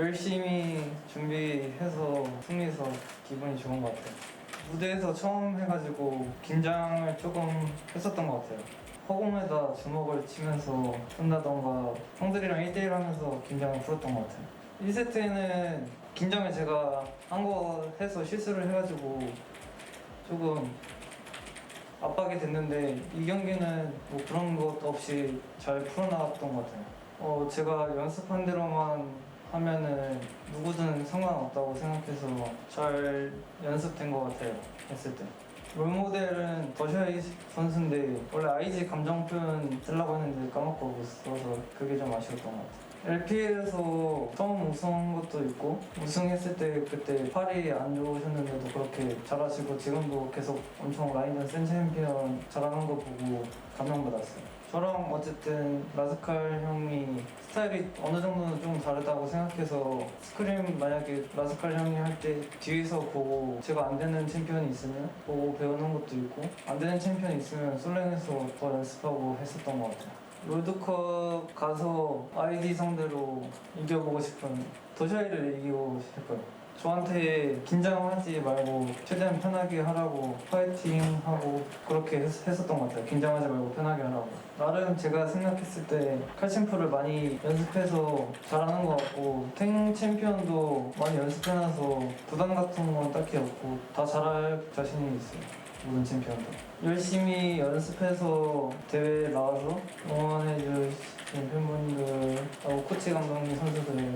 열심히 준비해서 승리해서 기분이 좋은 것 같아요. 무대에서 처음 해가지고 긴장을 조금 했었던 것 같아요. 허공에다 주먹을 치면서 한다던가 형들이랑 1대1 하면서 긴장을 풀었던 것 같아요. 1세트에는 긴장을 제가 한 거 해서 실수를 해가지고 조금 압박이 됐는데 이 경기는 뭐 그런 것 없이 잘 풀어나갔던 것 같아요. 어, 제가 연습한 대로만 상관없다고 생각해서 잘 연습된 것 같아요. 했을 때. 롤모델은 더샤이 선수인데 원래 IG 감정 표현 쓰려고 했는데 까먹고 있어서 그게 좀 아쉬웠던 것 같아요. LPL에서 처음 우승한 것도 있고 우승했을 때 그때 팔이 안 좋으셨는데도 그렇게 잘하시고 지금도 계속 엄청 라인전 센 챔피언 잘하는 거 보고 감명받았어요. 저랑 어쨌든 라스칼 형이 스타일이 어느 정도는 좀 다르다고 생각해서 스크림 만약에 라스칼 형이 할 때 뒤에서 보고 제가 안 되는 챔피언이 있으면 보고 배우는 것도 있고 안 되는 챔피언이 있으면 솔랭에서 더 연습하고 했었던 것 같아요. 롤드컵 가서 아이디 상대로 이겨보고 싶은 도샤이를 이기고 싶어요. 저한테 긴장하지 말고 최대한 편하게 하라고 파이팅하고 그렇게 했, 했었던 것 같아요. 긴장하지 말고 편하게 하라고. 나름 제가 생각했을 때 칼챔프를 많이 연습해서 잘하는 것 같고 탱 챔피언도 많이 연습해놔서 부담 같은 건 딱히 없고 다 잘할 자신이 있어요. 모든 챔피언도. 열심히 연습해서 대회 나와서 응원해주신 팬분들하고 코치 감독님 선수들.